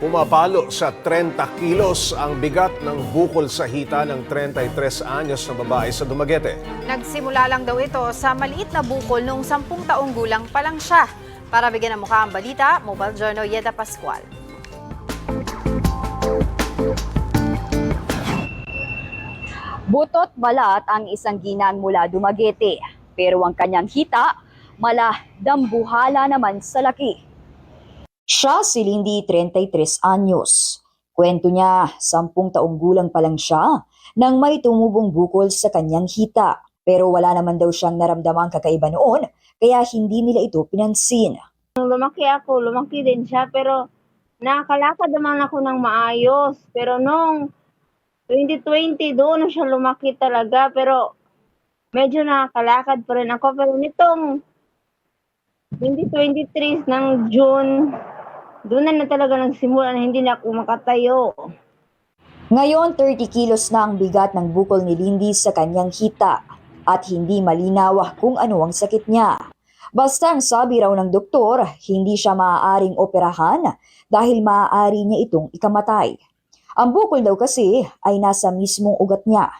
Pumapalo sa 30 kilos ang bigat ng bukol sa hita ng 33 anyos na babae sa Dumaguete. Nagsimula lang daw ito sa maliit na bukol noong 10 taong gulang pa lang siya. Para bigyan ng mukha ang balita, Mobile Journal Yeda Pascual. Butot balat ang isang ginang mula Dumaguete, pero ang kanyang hita, mala dambuhala naman sa laki. Siya si Lindy, 33 anyos. Kwento niya, sampung taong gulang pa lang siya nang may tumubong bukol sa kanyang hita. Pero wala naman daw siyang naramdamang kakaiba noon, kaya hindi nila ito pinansin. Nung lumaki ako, lumaki din siya, pero nakakalakad naman ako ng maayos. Pero nung 2020, doon na siya lumaki talaga, pero medyo nakakalakad pa rin ako. Pero nitong 2023 ng June, doon na, na talaga nagsimula na hindi na ako makatayo. Ngayon, 30 kilos na ang bigat ng bukol ni Lindy sa kanyang hita at hindi malinaw kung ano ang sakit niya. Basta ang sabi raw ng doktor, hindi siya maaaring operahan dahil maaari niya itong ikamatay. Ang bukol daw kasi ay nasa mismong ugat niya.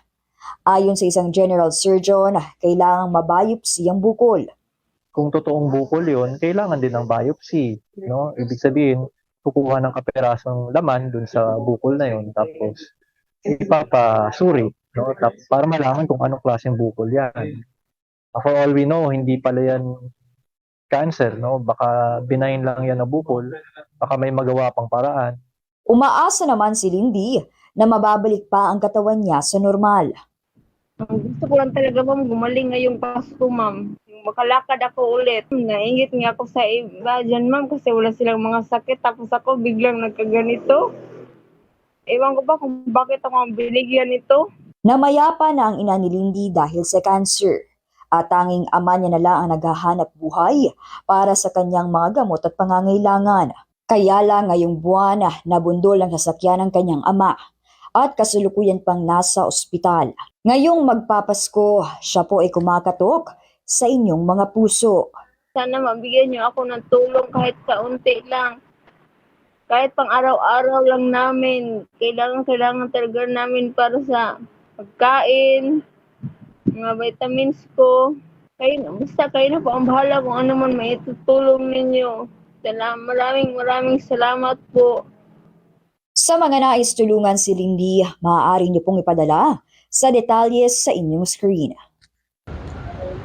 Ayon sa isang general surgeon, kailangang mabiopsy ang bukol. Kung totoong bukol yun, kailangan din ng biopsy. No? Ibig sabihin, kukuha ng kaperasong laman dun sa bukol na yun, tapos ipapasuri. No? Para malaman kung anong klaseng bukol yan. For all we know, hindi pala yan cancer. No? Baka benign lang yan na bukol. Baka may magawa pang paraan. Umaasa naman si Lindy na mababalik pa ang katawan niya sa normal. Ang Gusto ko lang talaga ma'am, gumaling ngayong Pasko ma'am. Makalakad ako ulit. Naingit nga ako sa iba dyan ma'am kasi wala silang mga sakit. Tapos ako biglang nagkaganito. Ewan ko ba kung bakit ako binigyan nito. Namayapa na ang ina ni Lindy dahil sa cancer. At tanging ama niya na lang ang naghahanap buhay para sa kanyang mga gamot at pangangailangan. Kaya lang ngayong buwan nabundol ang sasakyan ng kanyang ama at kasulukuyan pang nasa ospital. Ngayong magpapasko, siya po ay kumakatok sa inyong mga puso. Sana mabigyan niyo ako ng tulong kahit kaunti lang. Kahit pang araw-araw lang namin. Kailangan, kailangan talaga namin para sa pagkain, mga vitamins ko. Kayo, na- basta kayo na po ang bahala kung ano man may itutulong ninyo. Salam, maraming maraming salamat po. Sa mga nais tulungan si Lindy, maaari niyo pong ipadala sa detalles sa inyong screen.